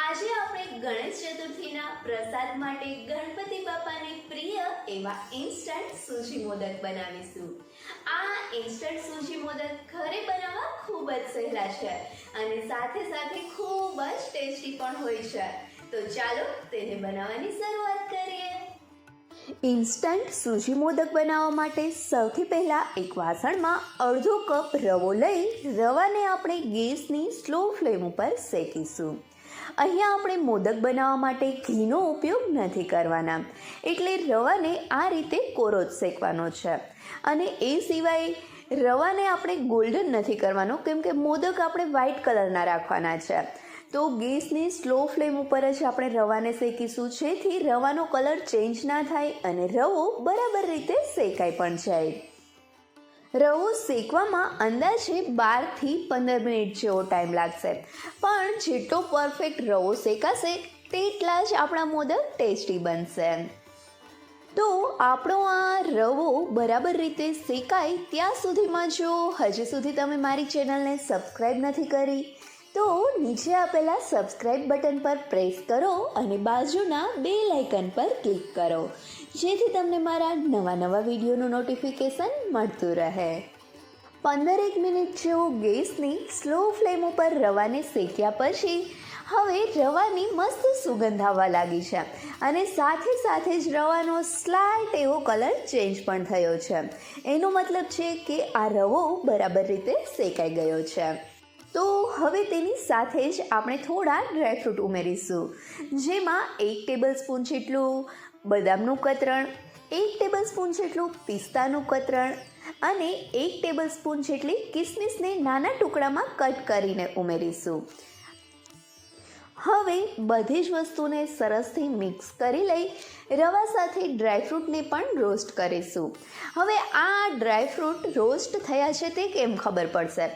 આજે આપણે ગણેશ ચતુર્થીના પ્રસાદ માટે ગણપતિ બાપાને પ્રિય એવા ઇન્સ્ટન્ટ સૂજી મોદક બનાવીશું. આ ઇન્સ્ટન્ટ સૂજી મોદક ઘરે બનાવવા ખૂબ જ સહેલા છે અને સાથે સાથે ખૂબ જ ટેસ્ટી પણ હોય છે. તો ચાલો તેને બનાવવાની શરૂઆત કરીએ. ઇન્સ્ટન્ટ સૂજી મોદક બનાવવા માટે સૌથી પહેલાં એક વાસણમાં અડધો કપ રવો લઈ રવાને આપણે ગેસની સ્લો ફ્લેમ ઉપર શેકીશું. અહીંયા આપણે મોદક બનાવવા માટે ઘીનો ઉપયોગ નથી કરવાના. એટલે રવાને આ રીતે કોરો જ શેકવાનો છે. અને એ સિવાય રવાને આપણે ગોલ્ડન નથી કરવાનો, કેમ કે મોદક આપણે વ્હાઇટ કલરના રાખવાના છે. તો ગેસની સ્લો ફ્લેમ ઉપર જ આપણે રવાને શેકીશું, જેથી રવાનો કલર ચેન્જ ના થાય અને રવો બરાબર રીતે શેકાઈ પણ જાય. રવો શેકવામાં અંદાજે બારથી પંદર મિનિટ જેવો ટાઈમ લાગશે. પણ જેટલો પરફેક્ટ રવો શેકાશે, તેટલા જ આપણા મોદક ટેસ્ટી બનશે. તો આપણો આ રવો બરાબર રીતે શેકાય ત્યાં સુધીમાં જો હજી સુધી તમે મારી ચેનલને સબસ્ક્રાઈબ નથી કરી તો નીચે આપેલા સબસ્ક્રાઇબ બટન પર પ્રેસ કરો અને બાજુના બે લાઇકન પર ક્લિક કરો, જેથી તમને મારા નવા નવા વિડીયોનું નોટિફિકેશન મળતું રહે. પંદરેક મિનિટ જેવો ગેસની સ્લો ફ્લેમ ઉપર રવાને શેક્યા પછી, હવે રવાની મસ્ત સુગંધ આવવા લાગી છે અને સાથે સાથે જ રવાનો સ્લાઇટ એવો કલર ચેન્જ પણ થયો છે. એનો મતલબ છે કે આ રવો બરાબર રીતે શેકાઈ ગયો છે. તો હવે તેની સાથે જ આપણે થોડા ડ્રાયફ્રૂટ ઉમેરીશું. જેમાં એક ટેબલ સ્પૂન જેટલું બદામનું કતરણ, એક ટેબલ સ્પૂન જેટલું પિસ્તાનું કતરણ અને એક ટેબલ સ્પૂન જેટલી કિસમિસને નાના ટુકડામાં કટ કરીને ઉમેરીશું. હવે બધી જ વસ્તુને સરસથી મિક્સ કરી લઈ રવા સાથે ડ્રાયફ્રૂટને પણ રોસ્ટ કરીશું. હવે આ ડ્રાયફ્રૂટ રોસ્ટ થયા છે તે કેમ ખબર પડશે?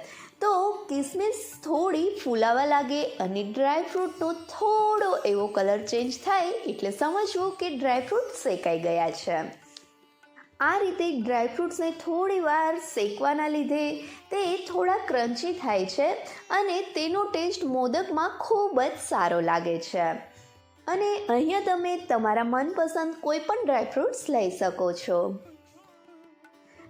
તો કિસમિસ થોડી ફૂલાવા લાગે અને ડ્રાયફ્રૂટનો થોડો એવો કલર ચેન્જ થાય એટલે સમજવું કે ડ્રાયફ્રૂટ શેકાઈ ગયા છે. આ રીતે ડ્રાયફ્રૂટ્સને થોડી વાર શેકવાના લીધે તે થોડા ક્રન્ચી થાય છે અને તેનો ટેસ્ટ મોદકમાં ખૂબ જ સારો લાગે છે. અને અહીંયા તમે તમારા મનપસંદ કોઈ પણ ડ્રાયફ્રૂટ્સ લઈ શકો છો.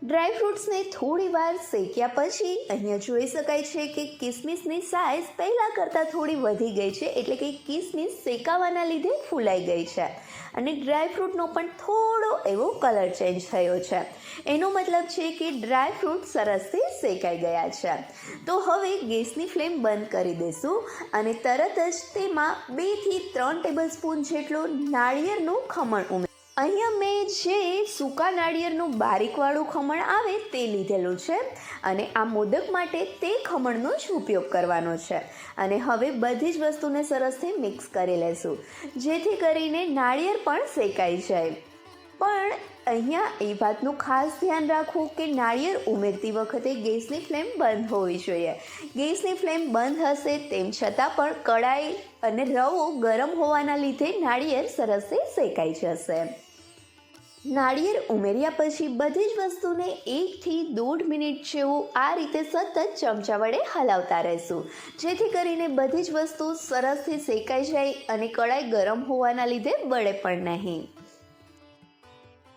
ડ્રાયફ્રૂટ્સને થોડી વાર શેક્યા પછી અહીંયા જોઈ શકાય છે કે કિસમિસની સાઇઝ પહેલાં કરતાં થોડી વધી ગઈ છે એટલે કે કિસમિસ શેકાવાના લીધે ફૂલાઈ ગઈ છે. અને ડ્રાયફ્રૂટનો પણ થોડો એવો કલર ચેન્જ થયો છે. એનો મતલબ છે કે ડ્રાયફ્રૂટ સરસથી શેકાઈ ગયા છે. તો હવે ગેસની ફ્લેમ બંધ કરી દઈશું અને તરત જ તેમાં બેથી ત્રણ ટેબલ સ્પૂન જેટલું નાળિયેરનું ખમણ ઉમેર અહીંયા મેં જે સૂકા નાળિયેરનું બારીકવાળું ખમણ આવે તે લીધેલું છે અને આ મોદક માટે તે ખમણનો જ ઉપયોગ કરવાનો છે. અને હવે બધી જ વસ્તુને સરસથી મિક્સ કરી લેશું, જેથી કરીને નાળિયેર પણ શેકાઈ જાય. પણ અહીંયા એ વાતનું ખાસ ધ્યાન રાખવું કે નાળિયેર ઉમેરતી વખતે ગેસની ફ્લેમ બંધ હોવી જોઈએ. ગેસની ફ્લેમ બંધ હશે તેમ છતાં પણ કડાઈ અને રવો ગરમ હોવાના લીધે નાળિયેર સરસથી શેકાઈ જશે. નાળિયેર ઉમેર્યા પછી બધી જ વસ્તુને એકથી દોઢ મિનિટ જેવું આ રીતે સતત ચમચા વડે હલાવતા રહેશું. જેથી કરીને બધી જ વસ્તુ સરસથી શેકાઈ જાય અને કડાઈ ગરમ હોવાના લીધે બળે પણ નહીં.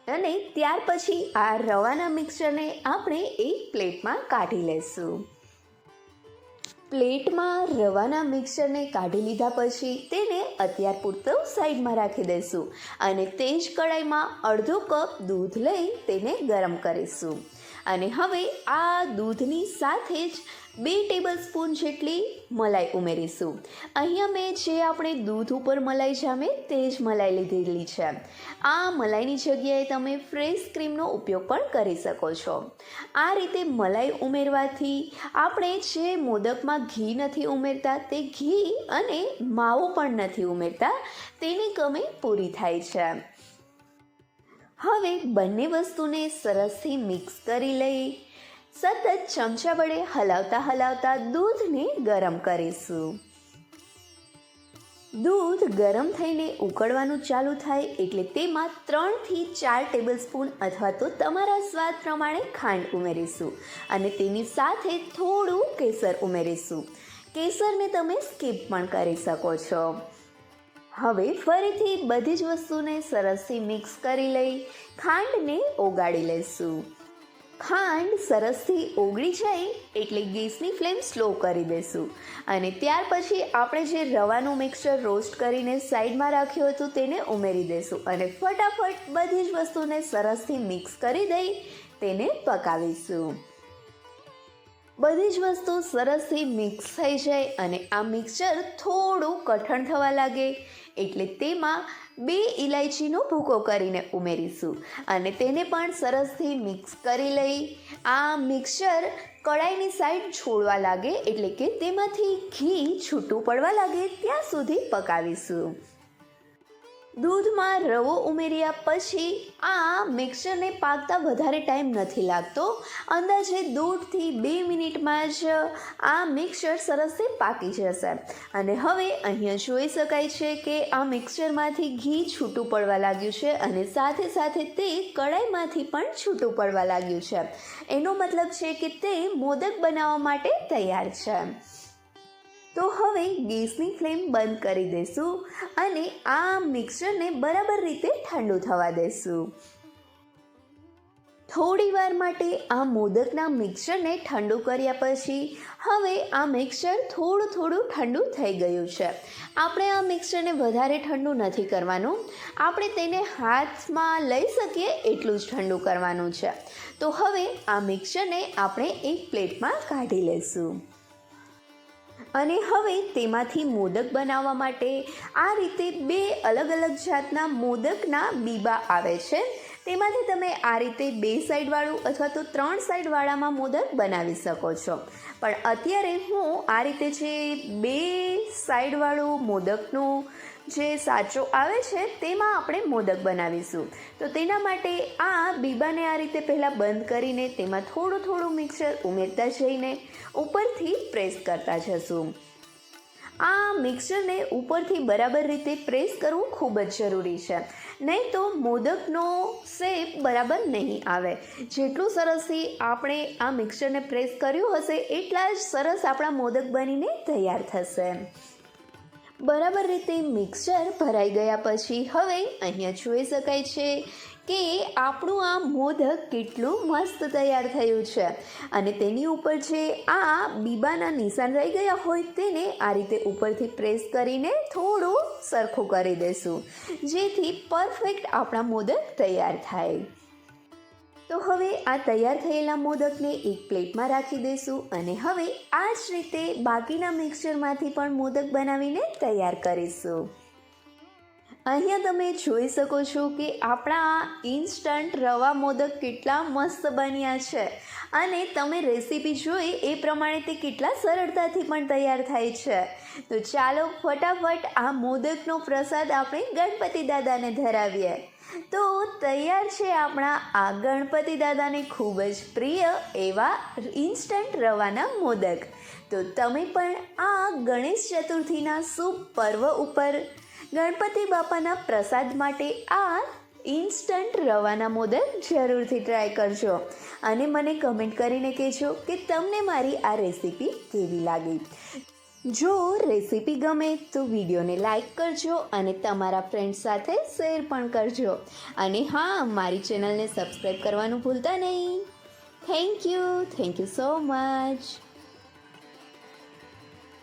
અને ત્યાર પછી આ રવાના મિક્સરને આપણે એક પ્લેટમાં કાઢી લેશું. પ્લેટમાં રવાના મિક્સરને કાઢી લીધા પછી તેને અત્યાર પૂરતો સાઈડમાં રાખી દઈશું અને તે જ કડાઈમાં અડધો કપ દૂધ લઈ તેને ગરમ કરીશું. અને હવે આ દૂધની સાથે જ બે ટેબલ સ્પૂન જેટલી મલાઈ ઉમેરીશું. અહીંયા મેં જે આપણે દૂધ ઉપર મલાઈ જામે તે જ મલાઈ લીધેલી છે. આ મલાઈની જગ્યાએ તમે ફ્રેશ ક્રીમનો ઉપયોગ પણ કરી શકો છો. આ રીતે મલાઈ ઉમેરવાથી આપણે જે મોદકમાં ઘી નથી ઉમેરતા તે ઘી અને માવો પણ નથી ઉમેરતા તેની કમી પૂરી થાય છે. હવે બંને વસ્તુને સરસથી મિક્સ કરી લઈ સતત ચમચા વડે હલાવતા હલાવતા દૂધને ગરમ કરીશું. દૂધ ગરમ થઈને ઉકળવાનું ચાલુ થાય એટલે તેમાં ત્રણથી ચાર ટેબલ સ્પૂન અથવા તો તમારા સ્વાદ પ્રમાણે ખાંડ ઉમેરીશું અને તેની સાથે થોડું કેસર ઉમેરીશું. કેસરને તમે સ્કીપ પણ કરી શકો છો. હવે ફરીથી બધી જ વસ્તુને સરસથી મિક્સ કરી લઈ ખાંડને ઓગાળી લઈશું. ખાંડ સરસથી ઓગળી જાય એટલે ગેસની ફ્લેમ સ્લો કરી દઈશું અને ત્યાર પછી આપણે જે રવાનું મિક્સચર રોસ્ટ કરીને સાઈડમાં રાખ્યું હતું તેને ઉમેરી દઈશું અને ફટાફટ બધી જ વસ્તુને સરસથી મિક્સ કરી દઈ તેને પકાવીશું. બધી જ વસ્તુ સરસથી મિક્સ થઈ જાય અને આ મિક્સચર થોડું કઠણ થવા લાગે. એટલે તેમાં બે ઇલાયચીનો ભૂકો કરીને ઉમેરીશું અને તેને પણ સરસથી મિક્સ કરી લઈ. આ મિક્સચર કડાઈની સાઈડ છોડવા લાગે એટલે કે તેમાંથી ઘી છૂટું પડવા લાગે ત્યાં સુધી પકાવીશું. દૂધમાં રવો ઉમેર્યા પછી આ મિક્સરને પાકતા વધારે ટાઈમ નથી લાગતો. અંદાજે દોઢથી બે મિનિટમાં જ આ મિક્સર સરસથી પાકી જશે. અને હવે અહીંયા જોઈ શકાય છે કે આ મિક્સરમાંથી ઘી છૂટું પડવા લાગ્યું છે અને સાથે સાથે તે કડાઈમાંથી પણ છૂટું પડવા લાગ્યું છે. એનો મતલબ છે કે તે મોદક બનાવવા માટે તૈયાર છે. તો હવે ગેસની ફ્લેમ બંધ કરી દઈશું અને આ મિક્સરને બરાબર રીતે ઠંડુ થવા દઈશું થોડી વાર માટે આ મોદકના મિક્સરને ઠંડુ કર્યા પછી હવે આ મિક્સર થોડું થોડું ઠંડુ થઈ ગયું છે. આપણે આ મિક્સરને વધારે ઠંડુ નથી કરવાનું. આપણે તેને હાથમાં લઈ શકીએ એટલું જ ઠંડુ કરવાનું છે. તો હવે આ મિક્સરને આપણે એક પ્લેટમાં કાઢી લઈશું અને હવે તેમાંથી મોદક બનાવવા માટે આ રીતે બે અલગ અલગ જાતના મોદકના બીબા આવે છે. તેમાંથી તમે આ રીતે બે સાઈડવાળું અથવા તો ત્રણ સાઈડવાળામાં મોદક બનાવી શકો છો. પણ અત્યારે હું આ રીતે જે બે સાઈડવાળું મોદકનું જે સાચો આવે છે, તેમાં આપણે મોદક બનાવીશું. તો તેના માટે આ બીબાને આ રીતે પહેલાં બંધ કરીને તેમાં થોડું થોડું મિક્સર ઉમેરતા જઈને ઉપરથી પ્રેસ કરતા જશું. આ મિક્સરને ઉપરથી બરાબર રીતે પ્રેસ કરવું ખૂબ જ જરૂરી છે. નહીં તો મોદકનો શેપ બરાબર નહીં આવે. જેટલું સરસથી આપણે આ મિક્સરને પ્રેસ કર્યું હશે, એટલા જ સરસ આપણા મોદક બનીને તૈયાર થશે. બરાબર રીતે મિક્સચર ભરાઈ ગયા પછી હવે અહીંયા જોઈ શકાય છે કે આપણું આ મોદક કેટલું મસ્ત તૈયાર થયું છે. અને તેની ઉપર જે આ બીબાના નિશાન રહી ગયા હોય તેને આ રીતે ઉપરથી પ્રેસ કરીને થોડું સરખું કરી દઈશું જેથી પરફેક્ટ આપણા મોદક તૈયાર થાય. તો હવે આ તૈયાર થયેલા મોદકને એક પ્લેટમાં રાખી દઈશું અને હવે આ જ રીતે બાકીના મિક્સચરમાંથી પણ મોદક બનાવીને તૈયાર કરીશું. અહીંયા તમે જોઈ શકો છો કે આપણા ઇન્સ્ટન્ટ રવા મોદક કેટલા મસ્ત બન્યા છે. અને તમે રેસીપી જોઈ એ પ્રમાણે તે કેટલા સરળતાથી પણ તૈયાર થાય છે. તો ચાલો ફટાફટ આ મોદકનો પ્રસાદ આપણે ગણપતિ દાદાને ધરાવીએ. તો તૈયાર છે આપણા આ ગણપતિ દાદાને ખૂબ જ પ્રિય એવા ઇન્સ્ટન્ટ રવાના મોદક. તો તમે પણ આ ગણેશ ચતુર્થીના શુભ પર્વ ઉપર ગણપતિ બાપાના પ્રસાદ માટે આ ઇન્સ્ટન્ટ રવાના મોદક જરૂરથી ટ્રાય કરજો. અને મને કમેન્ટ કરીને કહેજો કે તમને મારી આ રેસીપી કેવી લાગી? જો રેસીપી ગમે તો વિડીયોને લાઈક કરજો અને તમારા ફ્રેન્ડ્સ સાથે શેર પણ કરજો. અને હા, મારી ચેનલને સબસ્ક્રાઈબ કરવાનું ભૂલતા નહીં. Thank you thank you so much